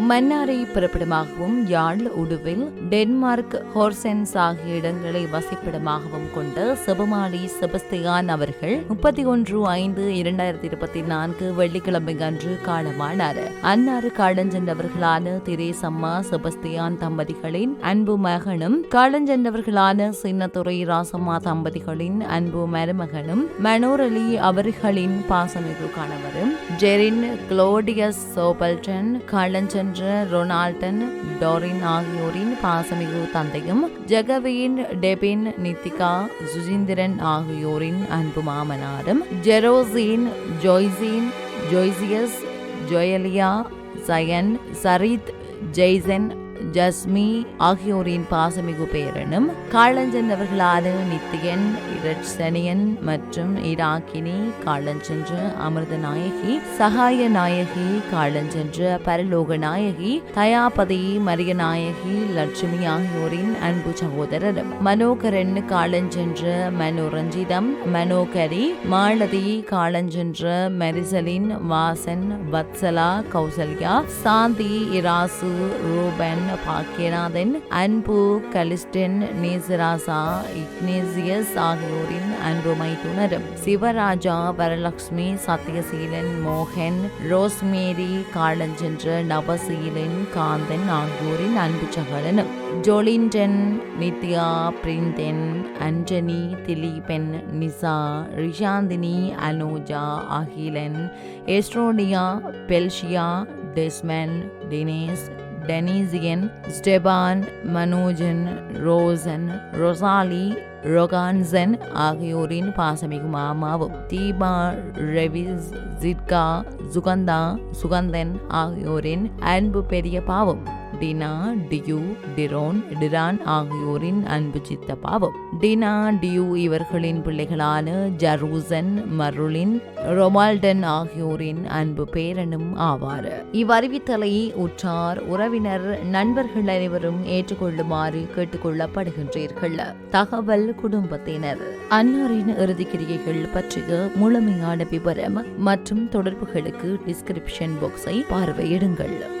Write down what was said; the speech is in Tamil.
மன்னாரை பிறப்பிடமாகவும் யாழ் உடுவில் டென்மார்க் ஹோர்சென்ஸ் ஆகிய இடங்களை வசிப்பிடமாகவும் கொண்ட செபமாலி செபஸ்தியான் அவர்கள் முப்பத்தி ஒன்று ஐந்து இரண்டாயிரத்தி இருபத்தி நான்கு வெள்ளிக்கிழமை அன்று காலமானார். அன்னாறு காலஞ்சென்றவர்களான திரேசம்மா செபஸ்தியான் தம்பதிகளின் அன்பு மகனும் காலஞ்சென்றவர்களான சின்னத்துறை ராசம்மா தம்பதிகளின் அன்பு மருமகனும் மனோரலி அவர்களின் பாசமிகு கணவரும் ஜெரின் குளோடியஸ் சோபல்டன் காலஞ்சென்ற ரொனால்டன் டோரின் ஆகியோரின் பாசமிகு தந்தையும் ஜெகவியின் டெபின் நித்திகா சுஜிந்திரன் ஆகியோரின் அன்பு மாமனாரும் ஜெரோசின் ஜொய்சின் ஜொய்சியஸ் ஜொயலியா சயன் சரித் ஜெய்சன் ஜஸ்மி ஆகியோரின் பாசமிகு பேரனும் காலஞ்சென்றவர்களான நித்தியன் இரட்சனியன் மற்றும் இராக்கினி காலஞ்சென்ற அமிர்த நாயகி சகாய நாயகி காலஞ்சென்ற பரலோக நாயகி தயாபதி மரிய நாயகி லட்சுமி ஆகியோரின் அன்பு சகோதரரும் மனோகரன் காலஞ்சென்ற மனோரஞ்சிதம் மனோகரி மாலதி காலஞ்சென்ற மெரிசலின் வாசன் வத்சலா கௌசல்யா சாந்தி இராசு ரூபன் பாக்கியநாதன் அன்பு கலிஸ்டன் நேசராசா இக்னேசியஸ் ஆகியோரின் அன்புமை துணரும் சிவராஜா வரலட்சுமி சத்யசீலன் மோகன் ரோஸ்மேரி காலஞ்சென்ற நவசீலன் காந்தன் ஆகியோரின் அன்பு சகலனும் Jolinton Nithya Pirinthan Anjani Dileepan Nisha Rishanthini Anoja Akilan Estronia Belshiya Desmond Dinesh Denesian Stephan Manojan Roshan Rosalie Rohanson ஆகியோரின் பாசமிகு மாமாவும் தீபா ரெவிஸ் ஜிட்கா சுகந்தா சுகந்தன் ஆகியோரின் அன்பு பெரிய பாவம் டினா டியூ டிரோன் டிரான் ஆகியோரின் அன்பு சித்தப்பாவும். டினா டியூ இவர்களின் பிள்ளைகளான ஜரூசன் மருளின் ரொமால்டன் ஆகியோரின் அன்பு பேரனும் ஆவார். இவ்வறிவித்தலை உற்றார் உறவினர் நண்பர்கள் அனைவரும் ஏற்றுக்கொள்ளுமாறு கேட்டுக்கொள்ளப்படுகின்றீர்கள். தகவல் குடும்பத்தினர். அன்னாரின் இறுதிக்கிரியைகள் பற்றிய முழுமையான விவரம் மற்றும் தொடர்புகளுக்கு டிஸ்கிரிப்ஷன் பாக்ஸை பார்வையிடுங்கள்.